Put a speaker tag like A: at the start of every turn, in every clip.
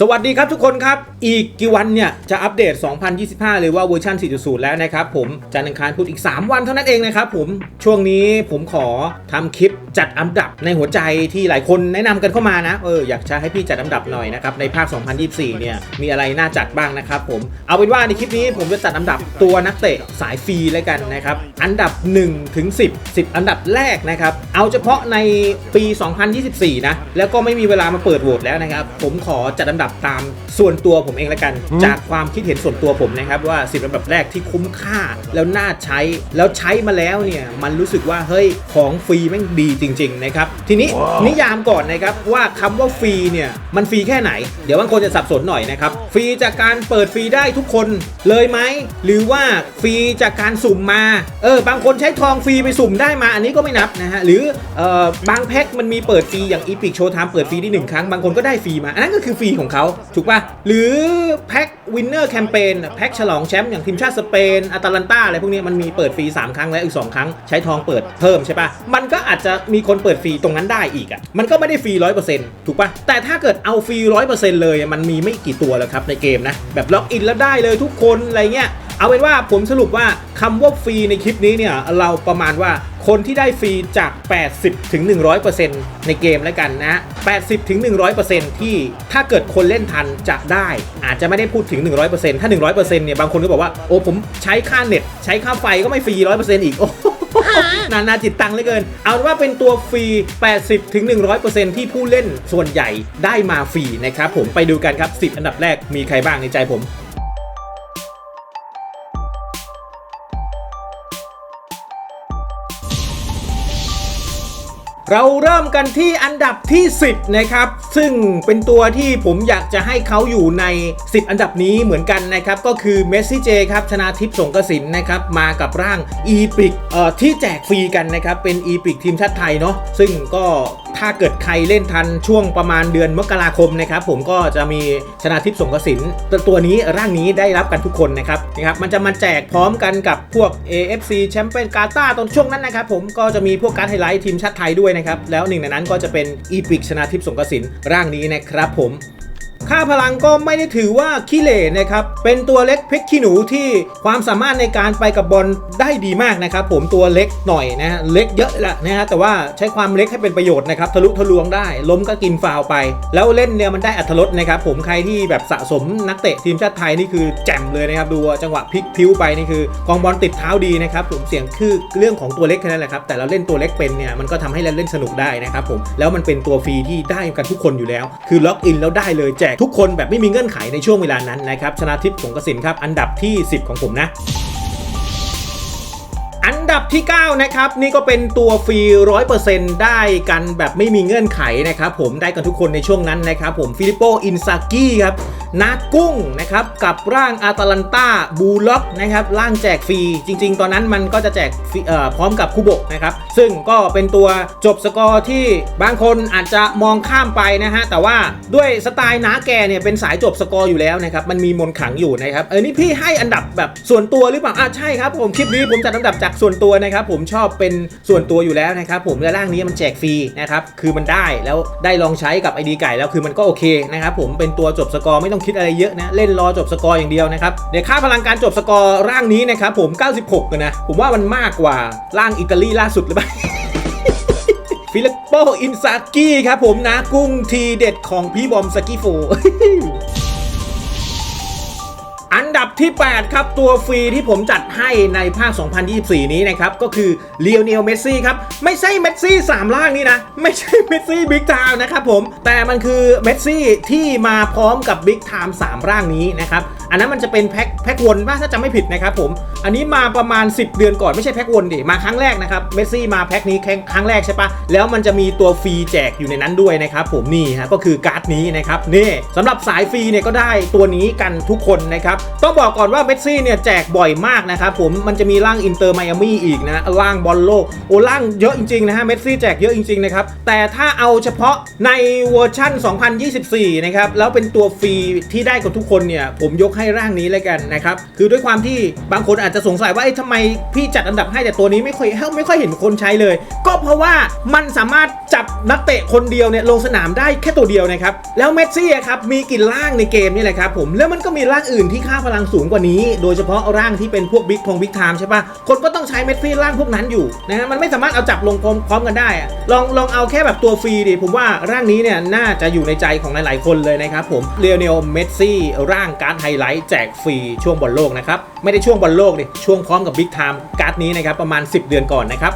A: สวัสดีครับทุกคนครับ อีกกี่วันเนี่ย จะอัปเดต 2025หรือว่าเวอร์ชัน4.0 แล้วนะครับผมจันทร์อังคารพุธอีก 3 วันเท่านั้นเองนะครับผมช่วงนี้ผมขอทำคลิปจัดอันดับในหัวใจที่หลายคนแนะนำกันเข้ามานะ เอออยากจะให้พี่จัดอันดับหน่อยนะครับ ในภาค 2024 เนี่ย มีอะไรน่าจัดบ้างนะครับผมเอาเป็นว่าในคลิปนี้ผมจะจัดอันดับตัวนักเตะสายฟรีแล้วกันนะครับอันดับ1ถึง10 10 อันดับแรกนะครับเอาเฉพาะในปี 2024 นะแล้วก็ไม่มีเวลามาเปิดโหวตแล้วนะครับผมขอจัดอันดับตามส่วนตัวผมเองแล้วกัน จากความคิดเห็นส่วนตัวผมนะครับว่า 10อันดับแรกที่คุ้มค่าแล้วน่าใช้แล้วใช้มาแล้วเนี่ยมันรู้สึกว่าเฮ้ยของฟรีแม่งดีจริงๆนะครับทีนี้นิยามก่อนนะครับว่าคำว่าฟรีเนี่ยมันฟรีแค่ไหน เดี๋ยวบางคนจะสับสนหน่อยนะครับฟรีจากการเปิดฟรีได้ทุกคนเลยไหมหรือว่าฟรีจากการสุ่มมาเออบางคนใช้ทองฟรีไปสุ่มได้มาอันนี้ก็ไม่นับนะฮะหรือเอ่อบางแพ็คมันมีเปิดฟรีอย่างอีพิกโชว์ไทม์เปิดฟรีได้หนึ่งครั้งบางคนก็ได้ฟรีมาอันนั้นก็คือฟรีของเขาถูกป่ะหรือแพ็ควินเนอร์แคมเปญแพ็คฉลองแชมป์อย่างทีมชาติสเปนอาตาลันตาอะไรพวกนี้มันมีเปิดฟรี 3 ครั้งแล้วอีก 2 ครั้งใช้ทองเปิดเพิ่มใช่ปะมันก็อาจจะมีคนเปิดฟรีตรงนั้นได้อีกอะมันก็ไม่ได้ฟรีร้อยเปอร์เซ็นต์ถูกปะแต่ถ้าเกิดเอาฟรีร้อยเปอร์เซ็นต์เลยมันมีไม่กี่ตัวแล้วครับในเกมนะแบบล็อกอินแล้วได้เลยทุกคนอะไรเงี้ย เอาเป็นว่าผมสรุปว่าคำว่าฟรีในคลิปนี้เนี่ยเราประมาณว่าคนที่ได้ฟรีจาก 80ถึง100%ในเกมแล้วกันนะ80ถึง100%ที่ถ้าเกิดคนเล่นทันจะได้ อาจจะไม่ได้พูดถึง 100%ถ้า 100%เนี่ยบางคนก็บอกว่าโอ้ผมใช้ค่าเน็ต ใช้ค่าไฟก็ไม่ฟรี 100%อีกโอ้นานาจิตตังเหลือเกิน เอาเป็นว่าเป็นตัวฟรี 80ถึง100%ที่ผู้เล่นส่วนใหญ่ได้มาฟรีนะครับผมไปดูกันครับ 10 อันดับแรกมีใครบ้างในใจผม เราเริ่มกันที่อันดับที่ 10 นะครับ ซึ่งเป็นตัวที่ผมอยากจะให้เขาอยู่ใน 10 อันดับนี้เหมือนกันนะครับ ก็คือเมสซี่เจครับชนาทิพย์สงกระสินนะครับ มากับร่างอีพิกที่แจกฟรีกันนะครับ เป็นอีพิกทีมชาติไทยเนาะซึ่งก็ ถ้าเกิดใครเล่นทันช่วงประมาณเดือนมกราคมนะครับผมก็จะมีชนะทิพย์สงกระสินตัวนี้ร่างนี้ได้รับกันทุกคนนะครับนะครับมันจะมาแจกพร้อมกันกับพวก AFC แชมเปี้ยนกาตาตอนช่วงนั้นนะครับผมก็จะมีพวกการไฮไลท์ทีมชาติไทยด้วยนะครับแล้วหนึ่งในนั้นก็จะเป็นอีพิกชนะทิพย์สงกระสินร่างนี้นะครับผม ค่าพลังก็ไม่ได้ถือว่าขี้เหร่นะครับ เป็นตัวเล็กเพชรขี้หนูที่ความสามารถในการไปกับบอลได้ดีมากนะครับ ผมตัวเล็กหน่อยนะฮะเล็กเยอะแหละนะฮะแต่ว่าใช้ความเล็กให้เป็นประโยชน์นะครับทะลุทะลวงได้ ล้มก็กินฟาวไป แล้วเล่นเนี่ยมันได้อัตรสนะครับ ผมใครที่แบบสะสมนักเตะทีมชาติไทยนี่คือแจ่มเลยนะครับดูจังหวะพลิกพิ้วไปนี่คือกองบอลติดเท้าดีนะครับผมเสียงคือเรื่องของตัวเล็กแค่นั้นแหละครับแต่เราเล่นตัวเล็กเป็นเนี่ยมันก็ทำให้เราเล่นสนุกได้นะครับผมแล้วมันเป็นตัวฟรีที่ได้กันทุกคนอยู่แล้ว คือล็อกอินแล้วได้เลยแจกทุกคนแบบไม่มีเงื่อนไขในช่วงเวลานั้นนะครับชนะทิพย์สงกระสินครับอันดับที่ 10 ของผมนะ ดับที่ 9 นะครับ นี่ก็เป็นตัวฟรี 100%ได้กันแบบไม่มีเงื่อนไขนะครับผมได้กันทุกคนในช่วงนั้นนะครับผมฟิลิปโปอินซากี้ครับนากุ้งนะครับกับร่างอาตาลันตาบูล็อกนะครับร่างแจกฟรี จริง ๆ ตอนนั้นมันก็จะแจกเอ่อพร้อมกับคูบะนะครับซึ่งก็เป็นตัวจบสกอร์ที่บางคนอาจจะมองข้ามไปนะฮะแต่ว่าด้วยสไตล์น้าแกเนี่ยเป็นสายจบสกอร์อยู่แล้วนะครับมันมีมนขังอยู่นะครับเออนี่พี่ให้อันดับแบบส่วนตัวหรือเปล่าอะใช่ครับผมคลิปนี้ผมจัดอันดับจากส่วนตัวนะครับผมชอบเป็นส่วนตัวอยู่แล้วนะครับผมและร่างนี้มันแจกฟรีนะครับคือมันได้แล้วได้ลองใช้กับไอดีไก่แล้วคือมันก็โอเคนะครับผมเป็นตัวจบสกอร์ไม่ต้องคิดอะไรเยอะนะเล่นรอจบสกอร์อย่างเดียวนะครับเดี๋ยวค่าพลังการจบสกอร์ร่างนี้นะครับผม 96นะผมว่ามันมากกว่าร่างอิตาลีล่าสุดหรือเปล่าฟิลิปโปอินซากิครับผมนะกุ้งทีเด็ดของพี่บอมสกิโฟอันดั ที่ 8 ครับ ตัวฟรีที่ผมจัดให้ในภาค 2024 นี้นะครับ ก็คือเลียวเนลเมสซี่ครับ ไม่ใช่เมสซี่ 3 ล่างนี้นะ ไม่ใช่เมสซี่บิ๊กไทม์นะครับผม แต่มันคือเมสซี่ที่มาพร้อมกับบิ๊กไทม์3ร่างนี้นะครับ อันนั้นมันจะเป็นแพ็คแพ็ควนว่าถ้าจำไม่ผิดนะครับผม อันนี้มาประมาณ 10 เดือนก่อนไม่ใช่แพ็ควนดิมาครั้งแรกนะครับเมสซี่มาแพ็คนี้แค่ครั้งแรกใช่ปะแล้วมันจะมีตัวฟรีแจกอยู่ในนั้นด้วยนะครับผมนี่ฮะก็คือการ์ดนี้นะครับนี่สำหรับสายฟรีเนี่ยก็ได้ตัวนี้กันทุกคนนะครับต้องบอกก่อนว่าเมสซี่เนี่ยแจกบ่อยมากนะครับผมมันจะมีร่างอินเตอร์ไมอามี่อีกนะร่างบอลโลกโอ้ร่างเยอะจริงๆนะฮะเมสซี่แจกเยอะจริงๆนะครับแต่ถ้าเอาเฉพาะในเวอร์ชั่น 2024 นะครับแล้วเป็นตัวฟรีที่ได้กับทุกคนเนี่ยผมยกให้ร่างนี้เลยกันนะครับคือด้วยความที่บางคนอาจจะสงสัยว่าเอ๊ะทำไมพี่จัดอันดับให้แต่ตัวนี้ไม่ค่อยไม่ค่อยเห็นคนใช้เลย ก็เพราะว่ามันสามารถจับนักเตะคนเดียวเนี่ยลงสนามได้แค่ตัวเดียวนะครับแล้วเมสซี่ครับมีกี่ร่างในเกมนี่แหละครับผมแล้วมันก็มีร่างอื่นที่ค่าพลังสูงกว่านี้ โดยเฉพาะร่างที่เป็นพวกบิ๊กทงบิ๊กไทม์ใช่ปะคนก็ต้องใช้เมสซี่ร่างพวกนั้นอยู่นะฮะมันไม่สามารถเอาจับลงพร้อมพร้อมกันได้อะลองลองเอาแค่แบบตัวฟรีดิผมว่าร่างนี้เนี่ยน่าจะอยู่ในใจของหลาย ๆ คนเลยนะครับผมเรียวเนลเมสซี่ร่างการ์ดไฮไลท์แจกฟรีช่วงบอลโลกนะครับไม่ได้ช่วงบอลโลกดิช่วงพร้อมกับบิ๊กไทม์การ์ดนี้นะครับประมาณ 10 เดือนก่อนนะครับ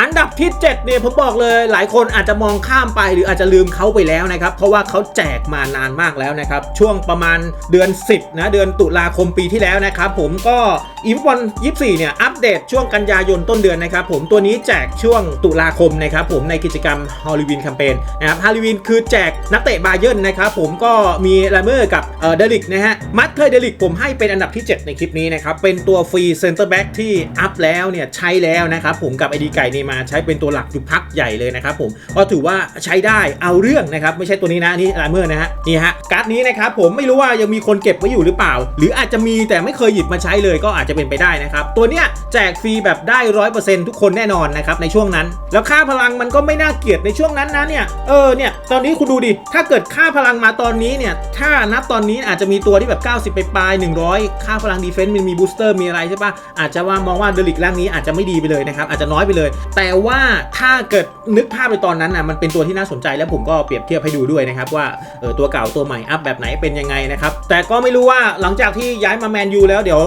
A: อันดับที่ 7 เนี่ยผมบอกเลยหลายคนอาจจะมองข้ามไปหรืออาจจะลืมเขาไปแล้วนะครับ เพราะว่าเขาแจกมานานมากแล้วนะครับ ช่วงประมาณเดือน 10 นะ เดือนตุลาคมปีที่แล้วนะครับ ผมก็อีฟบอล24เนี่ย อัปเดตช่วงกันยายนต้นเดือนนะครับผมตัวนี้แจกช่วงตุลาคมนะครับผมในกิจกรรมฮอลลีวีนแคมเปญนะครับฮอลลีวีนคือแจกนักเตะบาเยิร์นนะครับผมก็มีลาเมอร์กับเดลิกนะฮะมัตเทอร์เดลิกผมให้เป็นอันดับที่ 7 ในคลิปนี้นะครับเป็นตัวฟรีเซนเตอร์แบ็กที่อัพแล้วเนี่ยใช้แล้วนะครับผมกับไอดีไก่นี่มาใช้เป็นตัวหลักอยู่พักใหญ่เลยนะครับผมก็ถือว่าใช้ได้เอาเรื่องนะครับไม่ใช่ตัวนี้นะนนี่ลาเมอร์นะฮะนี่ฮะการ์ดนี้นะครับผมไม่รู้ว่ายังมีคนเก็บไว้อยู่หรือเปล่า หรืออาจจะมีแต่ไม่เคยหยิบมาใช้เลยก็อาจจะเป็นไปได้นะครับตัวเนี้ยแจกฟรีแบบได้ร้อยเปอร์เซ็นต์ทุกคนแน่นอนนะครับในช่วงนั้น แล้วค่าพลังมันก็ไม่น่าเกลียดในช่วงนั้นนะเนี่ยเออเนี่ยตอนนี้คุณดูดิถ้าเกิดค่าพลังมาตอนนี้เนี่ยถ้านับตอนนี้อาจจะมีตัวที่แบบ 90 ไปปลาย 100 ค่าพลังดีเฟนซ์มันมีบูสเตอร์มีอะไรใช่ปะอาจจะว่ามองว่าเดลิกร่างนี้อาจจะไม่ดีไปเลยนะครับอาจจะน้อยไปเลยแต่ว่าถ้าเกิดนึกภาพไปตอนนั้นนะมันเป็นตัวที่น่าสนใจแล้วผมก็เปรียบเทียบให้ดูด้วยนะครับว่าเออตัวเก่าตัวใหม่อัพแบบไหนเป็นยังไงนะครับแต่ก็ไม่รู้ว่าหลังจากที่ย้ายมาแมนยูแล้วเดี๋ยว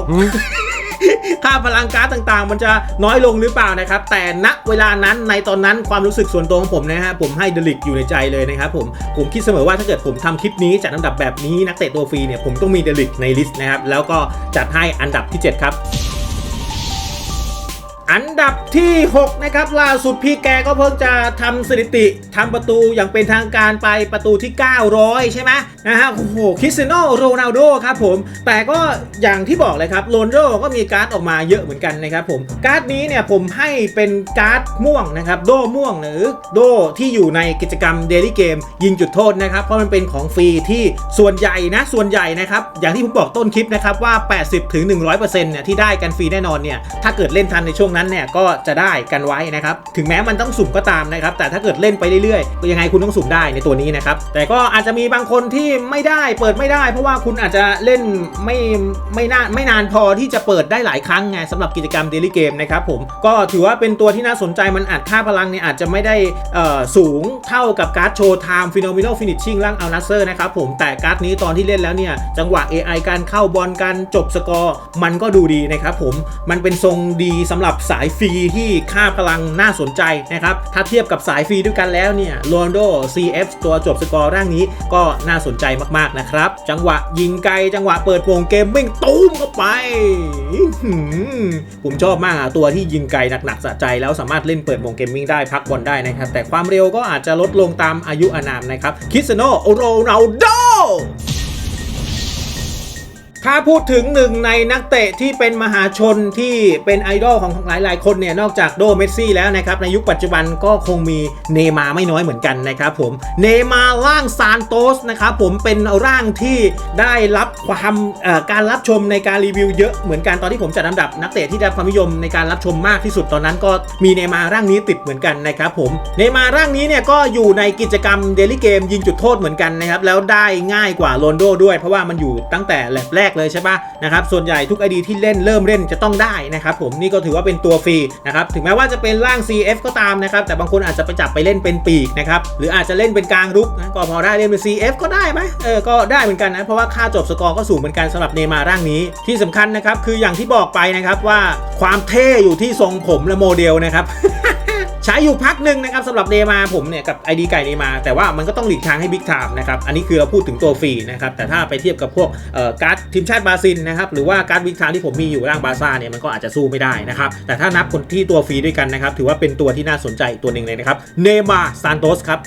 A: ค่าพลังการ์ดต่างๆ มันจะน้อยลงหรือเปล่านะครับ แต่ณเวลานั้นในตอนนั้นความรู้สึกส่วนตัวของผมนะฮะผมให้เดลิกอยู่ในใจเลยนะครับผมผมคิดเสมอว่าถ้าเกิดผมทำคลิปนี้จัดอันดับแบบนี้นักเตะตัวฟรีเนี่ยผมต้องมีเดลิกในลิสต์นะครับแล้วก็จัดให้อันดับที่ 7 ครับ อันดับที่ 6 นะครับ ล่าสุดพี่แกก็เพิ่งจะทำสถิติทำประตูอย่างเป็นทางการไปประตูที่ 900 ใช่ไหมนะฮะโอ้โหคริสเตียโนโรนัลโดครับผม แต่ก็อย่างที่บอกเลยครับโรนลโดก็มีการ์ดออกมาเยอะเหมือนกันนะครับผม การ์ดนี้เนี่ยผมให้เป็นการ์ดม่วงนะครับ โดม่วงหรือโดที่อยู่ในกิจกรรมเดลี่เกมยิงจุดโทษนะครับ เพราะมันเป็นของฟรีที่ส่วนใหญ่นะส่วนใหญ่นะครับ อย่างที่ผมบอกต้นคลิปนะครับว่า 80-100%เนี่ยที่ได้กันฟรีแน่นอนเนี่ยถ้าเกิดเล่นทันในช่วงนั้นเนี่ยก็จะได้กันไว้นะครับถึงแม้มันต้องสุ่มก็ตามนะครับแต่ถ้าเกิดเล่นไปเรื่อยๆยังไงคุณต้องสุ่มได้ในตัวนี้นะครับแต่ก็อาจจะมีบางคนที่ไม่ได้เปิดไม่ได้ เพราะว่าคุณอาจจะเล่นไม่ไม่นานไม่นานพอที่จะเปิดได้หลายครั้งไงสำหรับกิจกรรมเดลี่เกมนะครับผมก็ถือว่าเป็นตัวที่น่าสนใจมันอาจค่าพลังเนี่ยอาจจะไม่ได้สูงเท่ากับการ์ดโชว์ไทม์ฟิโนมิโนฟินิชชิ่งร่างอัลนัสเซอร์นะครับผมแต่การ์ดนี้ตอนที่เล่นแล้วเนี่ยจังหวะ AI การเข้าบอลการจบสกอร์มันก็ดูดีนะครับผมมันเป็นทรงดีสำหรับสายฟรีที่ค่าพลังน่าสนใจนะครับ ถ้าเทียบกับสายฟรีด้วยกันแล้วเนี่ยโรนโด CF ตัวจบสกอร์ร่างนี้ก็น่าสนใจมากๆนะครับ จังหวะยิงไกล จังหวะเปิดโปงเกมมิ่งตูมเข้าไป ผมชอบมากอะตัวที่ยิงไกลหนักๆสะใจ แล้วสามารถเล่นเปิดโปงเกมมิ่งได้พักบอลได้นะครับ แต่ความเร็วก็อาจจะลดลงตามอายุอานามนะครับ คิสโนโรนัลโด ถ้าพูดถึงหนึ่งในนักเตะที่เป็นมหาชนที่เป็นไอดอลของหลาย ๆ คนเนี่ยนอกจากโดเมสซี่แล้วนะครับในยุคปัจจุบันก็คงมีเนมาร์ไม่น้อยเหมือนกันนะครับผมเนมาร์ร่างซานโตสนะครับผมเป็นร่างที่ได้รับความการรับชมในการรีวิวเยอะเหมือนกันตอนที่ผมจัดอันดับนักเตะที่ได้ความนิยมในการรับชมมากที่สุดตอนนั้นก็มีเนมาร์ร่างนี้ติดเหมือนกันนะครับผมเนมาร์ร่างนี้เนี่ยก็อยู่ในกิจกรรมเดลี่เกมยิงจุดโทษเหมือนกันนะครับแล้วได้ง่ายกว่าโรนโดด้วย เพราะว่ามันอยู่ตั้งแต่แลบแรกเลยใช่ปะนะครับส่วนใหญ่ทุกไอดีที่เล่นเริ่มเล่นจะต้องได้นะครับผมนี่ก็ถือว่าเป็นตัวฟรีนะครับถึงแม้ว่าจะเป็นร่าง CF ก็ตามนะครับแต่บางคนอาจจะไปจับไปเล่นเป็นปีกนะครับหรืออาจจะเล่นเป็นกลางรุกนะก็พอได้เล่นเป็น CF ก็ได้ไหมเออก็ได้เหมือนกันนะเพราะว่าค่าจบสกอร์ก็สูงเหมือนกันสำหรับเนมาร่างนี้ที่สำคัญนะครับคืออย่างที่บอกไปนะครับว่าความเท่อยู่ที่ทรงผมและโมเดลนะครับ ใช้อยู่พักหนึ่งนะครับสำหรับเนมาผมเนี่ยกับไอดีไก่เนมาแต่ว่ามันก็ต้องหลีกทางให้บิ๊กไทม์นะครับอันนี้คือเราพูดถึงตัวฟรีนะครับแต่ถ้าไปเทียบกับพวกการ์ดทีมชาติบราซิลนะครับหรือว่าการ์ดบิ๊กไทม์ที่ผมมีอยู่ร่างบาซ่าเนี่ยมันก็อาจจะสู้ไม่ได้นะครับแต่ถ้านับคนที่ตัวฟรีด้วยกันนะครับถือว่าเป็นตัวที่น่าสนใจตัวหนึ่งเลยนะครับเนมาซานโตสครับ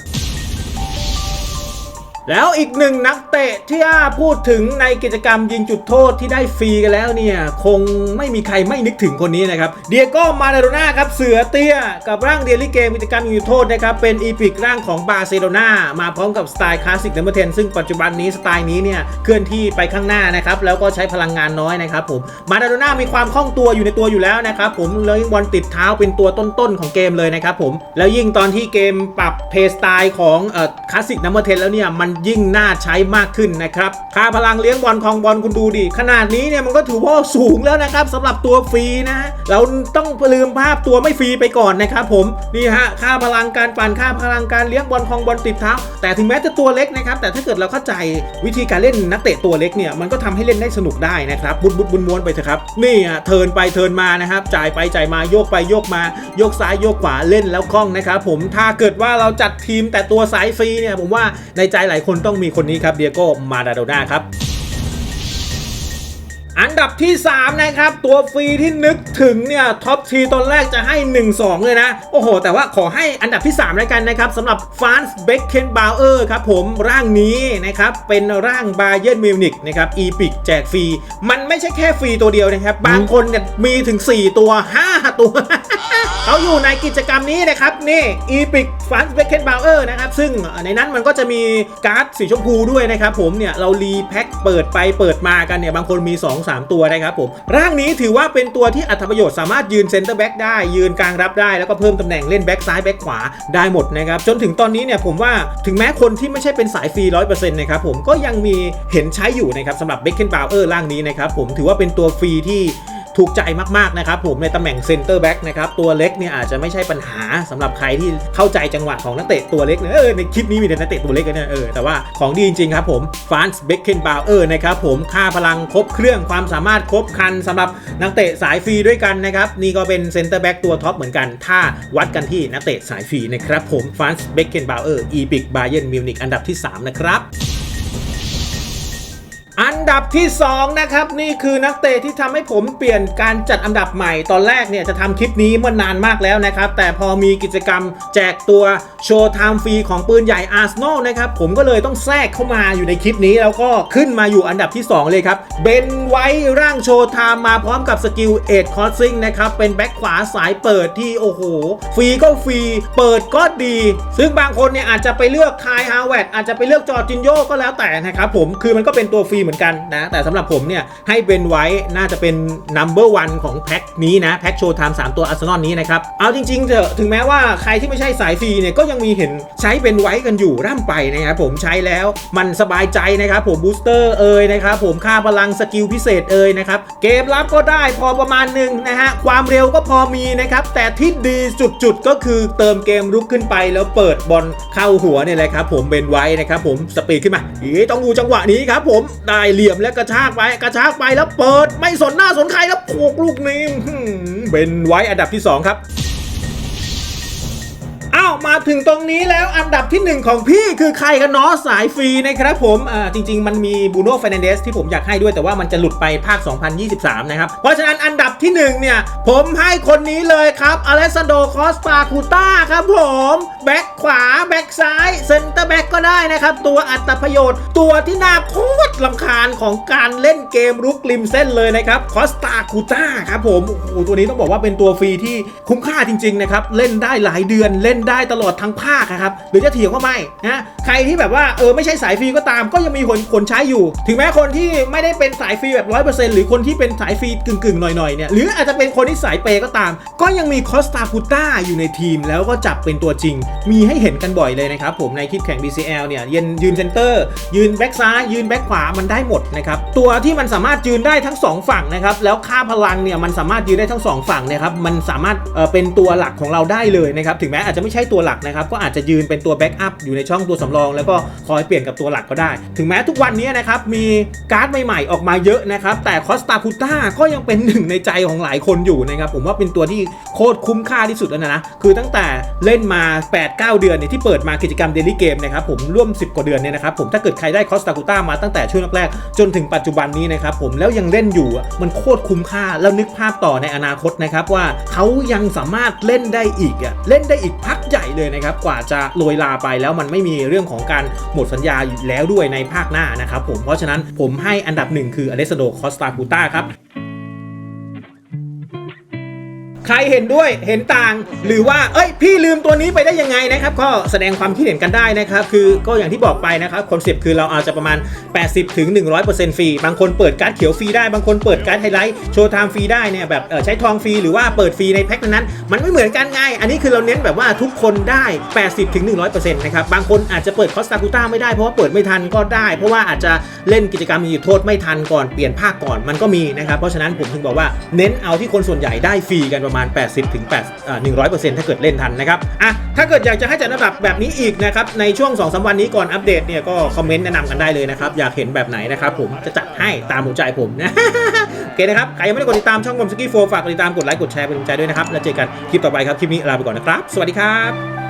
A: แล้วอีกหนึ่งนักเตะที่พูดถึงในกิจกรรมยิงจุดโทษที่ได้ฟรีกันแล้วเนี่ย คงไม่มีใครไม่นึกถึงคนนี้นะครับ เดียโก้มาราโดน่าครับเสือเตี้ย กับร่างเดลิเกมกิจกรรมยิงจุดโทษนะครับ เป็นอีพิกร่างของบาร์เซโลนามาพร้อมกับสไตล์คลาสสิกนัมเบอร์เทนซึ่งปัจจุบันนี้สไตล์นี้เนี่ยเคลื่อนที่ไปข้างหน้านะครับแล้วก็ใช้พลังงานน้อยนะครับผมมาราโดน่ามีความคล่องตัวอยู่ในตัวอยู่แล้วนะครับผมเลยบอลติดเท้าเป็นตัวต้นๆของเกมเลยนะครับผมแล้วยิ่งตอนที่เกมปรับเพย์สไตล์ของเอ่อคลาสสิกนัมเบเทนแล้วเนี่ยมันยิ่งน่าใช้มากขึ้นนะครับค่าพลังเลี้ยงบอลของบอลคุณดูดิ ขนาดนี้เนี่ยมันก็ถือว่าสูงแล้วนะครับสำหรับตัวฟรีนะ เราต้องลืมภาพตัวไม่ฟรีไปก่อนนะครับผมนี่ฮะค่าพลังการปั่นค่าพลังการเลี้ยงบอลของบอลติดเท้า แต่ถึงแม้จะตัวเล็กนะครับแต่ถ้าเกิดเราเข้าใจวิธีการเล่นนักเตะตัวเล็กเนี่ยมันก็ทำให้เล่นได้สนุกได้นะครับบุดบุดบุนม้วนไปเถอะครับนี่อะเทินไปเทินมานะครับจ่ายไปจ่ายมาโยกไปโยกมา โยกซ้ายโยกขวาเล่นแล้วคล่องนะครับผมถ้าเกิดว่าเราจัดทีมแต่ตัวสายฟรีเนี่ยผมว่าในใจหลายคนต้องมีคนนี้ครับเดียโก้มาดาโดน่าครับ อันดับที่ 3 นะครับ ตัวฟรีที่นึกถึงเนี่ยท็อปทีตอนแรกจะให้ 1-2 เลยนะ โอ้โห แต่ว่าขอให้อันดับที่ 3 แล้วกันนะครับสำหรับฟานส์เบคเคนบาวเออร์ครับผมร่างนี้นะครับ เป็นร่างบาเย r n มิวนิกนะครับอีพิกแจกฟรี มันไม่ใช่แค่ฟรีตัวเดียวนะครับ บางคนเนี่ยมีถึง 4 ตัว 5 ตัวเขาอยู่ในกิจกรรมนี้นะครับ นี่อีพิกฟันส์เบคเคนบาวเออร์นะครับซึ่งในนั้นมันก็จะมีการ์ดสีชมพูด้วยนะครับผมเนี่ยเรารีแพ็คเปิดไปเปิดมากันเนี่ยบางคนมี 2 3 ตัวนะครับผม ร่างนี้ถือว่าเป็นตัวที่อัตประโยชน์สามารถยืนเซนเตอร์แบ็กได้ ยืนกลางรับได้ แล้วก็เพิ่มตำแหน่งเล่นแบ็กซ้ายแบ็กขวาได้หมดนะครับ จนถึงตอนนี้เนี่ยผมว่าถึงแม้คนที่ไม่ใช่เป็นสายฟรีร้อยเปอร์เซ็นต์นะครับผมก็ยังมีเห็นใช้อยู่นะครับสำหรับเบคเคนบาวเออร์ร่างนี้นะครับผมถือว่าเป็นตัวฟรีที่ ถูกใจมากๆนะครับผมในตำแหน่งเซนเตอร์แบ็กนะครับตัวเล็กเนี่ยอาจจะไม่ใช่ปัญหาสำหรับใครที่เข้าใจจังหวะของนักเตะตัวเล็กเนี่ยเออในคลิปนี้มีแต่นักเตะตัวเล็กกันเนี่ยเออแต่ว่าของดีจริงๆครับผมฟานส์เบคเคนบาวเออร์นะครับผมค่าพลังครบเครื่องความสามารถครบคันสำหรับนักเตะสายฟรีด้วยกันนะครับนี่ก็เป็นเซนเตอร์แบ็กตัวท็อปเหมือนกัน ถ้าวัดกันที่นักเตะสายฟรีนะครับผมฟานส์เบคเคนบาวเออร์อีพิกบาเยนมิวนิกอันดับที่ 3 นะครับ ดับที่ 2 นะครับ นี่คือนักเตะที่ทำให้ผมเปลี่ยนการจัดอันดับใหม่ตอนแรกเนี่ยจะทำคลิปนี้เมื่อนานมากแล้วนะครับ แต่พอมีกิจกรรมแจกตัวโชว์ไทม์ฟรีของปืนใหญ่อาร์เซนอลนะครับ ผมก็เลยต้องแทรกเข้ามาอยู่ในคลิปนี้ แล้วก็ขึ้นมาอยู่อันดับที่ 2 เลยครับเบนไว้ร่างโชว์ไทม์มาพร้อมกับสกิลเอ็ดคอร์ซิงนะครับเป็นแบ็คขวาสายเปิดที่โอ้โหฟรีก็ฟรีเปิดก็ดี ซึ่งบางคนเนี่ยอาจจะไปเลือกคายฮาวเวดอาจจะไปเลือกจอร์จินโยก็แล้วแต่นะครับผมคือมันก็เป็นตัวฟรีเหมือนกันนะแต่สำหรับผมเนี่ยให้เป็นไว้น่าจะเป็น number one ของแพ็คนี้นะแพ็คโชว์ไทม์3ตัวอาร์เซนอลนี้นะครับ เอาจริงๆเถอะถึงแม้ว่าใครที่ไม่ใช่สายฟรีเนี่ยก็ยังมีเห็นใช้เป็นไว้กันอยู่ร่ำไปนะครับผมใช้แล้วมันสบายใจนะครับผมบูสเตอร์เอ่ยนะครับผมค่าพลังสกิลพิเศษเอ่ยนะครับเกมรับก็ได้พอประมาณหนึ่งนะฮะความเร็วก็พอมีนะครับแต่ที่ดีจุดๆก็คือเติมเกมรุกขึ้นไปแล้วเปิดบอลเข้าหัวเนี่ยแหละครับผมเป็นไว้นะครับผมสปีดขึ้นมาอีต้องดูจังหวะนี้ครับผมได้เหลี่ยมและกระชากไปกระชากไปแล้วเปิดไม่สนหน้าสนใครแล้วโขกลูกนี้เป็นไว้อันดับที่สองครับ อ้าวมาถึงตรงนี้แล้วอันดับที่ 1 ของพี่คือใครกันเนาะสายฟรีนะครับผมอ่าจริง ๆ มันมีบูโน่ฟ r นเดสที่ผมอยากให้ด้วยแต่ว่ามันจะหลุดไปภาค 2023 นะครับ เพราะฉะนั้นอันดับที่ 1 เนี่ย ผมให้คนนี้เลยครับอเลสซานโดคอสตาคูต้าครับผมแบ็คขวาแบ็คซ้ายเซนเตอร์แบ็คก็ได้นะครับ ตัวอัตประโยชน์ ตัวที่น่าโคตรลำคาญของการเล่นเกมรุกริมเส้นเลยนะครับคอสตาคูต้าครับผมโอ้โหตัวนี้ต้องบอกว่าเป็นตัวฟรีที่คุ้มค่าจริงๆนะครับเล่นได้หลายเดือนเล่นได้ตลอดทั้งภาคครับหรือจะเถียงว่าไม่นะใครที่แบบว่าเออไม่ใช่สายฟรีก็ตามก็ยังมีคนคนใช้อยู่ ถึงแม้คนที่ไม่ได้เป็นสายฟรีแบบร้อยเปอร์เซ็นต์หรือคนที่เป็นสายฟรีกึ่งๆหน่อยๆเนี่ยหรืออาจจะเป็นคนที่สายเปย์ก็ตาม ก็ยังมีคอสตาคูต้าอยู่ในทีม แล้วก็จับเป็นตัวจริง มีให้เห็นกันบ่อยเลยนะครับผมในคลิปแข่ง BCL เนี่ยยืนยืนเซนเตอร์ยืนแบ็กซ้ายยืนแบ็กขวามันได้หมดนะครับตัวที่มันสามารถยืนได้ทั้งสองฝั่งนะครับแล้วค่าพลังเนี่ยมันสามารถยืนได้ทั้งสองฝั่งนะครับมันสามารถเออเป็นตัวหลักของเราได้เลยนะครับถึงแม้อาจจะไม่ใช่ตัวหลักนะครับก็อาจจะยืนเป็นตัวแบ็กอัพอยู่ในช่องตัวสำรอง แล้วก็คอยเปลี่ยนกับตัวหลักก็ได้ ถึงแม้ทุกวันนี้นะครับมีการ์ดใหม่ๆออกมาเยอะนะครับแต่คอสตาคูต้าก็ยังเป็นหนึ่งในใจของหลายคนอยู่นะครับผมว่าเป็นตัวที่โคตรคุ้มค่าที่สุดแล้วนะคือตั้งแต่เล่นมา 8-9 เดือนเนี่ยที่เปิดมากิจกรรมเดลี่เกมนะครับผมร่วม 10 กว่าเดือนเนี่ยนะครับผมถ้าเกิดใครได้คอสตาคูต้ามาตั้งแต่ช่วงแรกๆจนถึงปัจจุบันนี้นะครับผมแล้วยังเล่นอยู่มันโคตรคุ้มค่าแล้วนึกภาพต่อในอนาคตนะครับว่าเขายังสามารถเล่นได้อีกอะเล่นได้อีกพักใหญ่เลยนะครับกว่าจะโรยลาไปแล้วมันไม่มีเรื่องของการหมดสัญญาอยู่แล้วด้วยในภาคหน้านะครับผมเพราะฉะนั้นผมให้อันดับหนึ่งคืออเลสโดคอสตาคูต้าครับ ใครเห็นด้วยเห็นต่าง หรือว่าเอ้ยพี่ลืมตัวนี้ไปได้ยังไงนะครับ ก็แสดงความคิดเห็นกันได้นะครับ คือก็อย่างที่บอกไปนะครับคอนเซปต์คือเราอาจจะประมาณ 80ถึง100%ฟรีบางคนเปิดการ์ดเขียวฟรีได้บางคนเปิดการ์ดไฮไลท์โชว์ไทม์ฟรีได้เนี่ยแบบเออใช้ทองฟรีหรือว่าเปิดฟรีในแพ็คนั้นๆมันไม่เหมือนกันไงอันนี้คือเราเน้นแบบว่าทุกคนได้ 80ถึง100%นะครับบางคนอาจจะเปิดคอสตาคูต้าไม่ได้เพราะว่าเปิดไม่ทันก็ได้ เพราะว่าอาจจะเล่นกิจกรรมมีโทษไม่ทันก่อนเปลี่ยนภาคก่อนมันก็มีนะครับเพราะฉะนั้นผมถึงบอกว่าเน้นเอาที่คนส่วนใหญ่ได้ฟรีกันประมาณาณ 80ถึง8อ่า100%ถ้าเกิดเล่นทันนะครับอะถ้าเกิดอยากจะให้จัดระดับแบบนี้อีกนะครับในช่วง2อสวันนี้ก่อนอัปเดตเนี่ยก็คอมเมนต์แนะนำกันได้เลยนะครับอยากเห็นแบบไหนนะครับผมจะจัดให้ตามหัวใจผมนะโอเคนะครับใครยังไม่ได้กดติดตามช่องบอมสกี้โฟฝากกดติดตามกดไลค์กดแชร์เป็นกำลังใจด้วยนะครับแล้วเจอกันคลิปต่อไปครับคลิปนี้ลาไปก่อนนะครับ สวัสดีครับ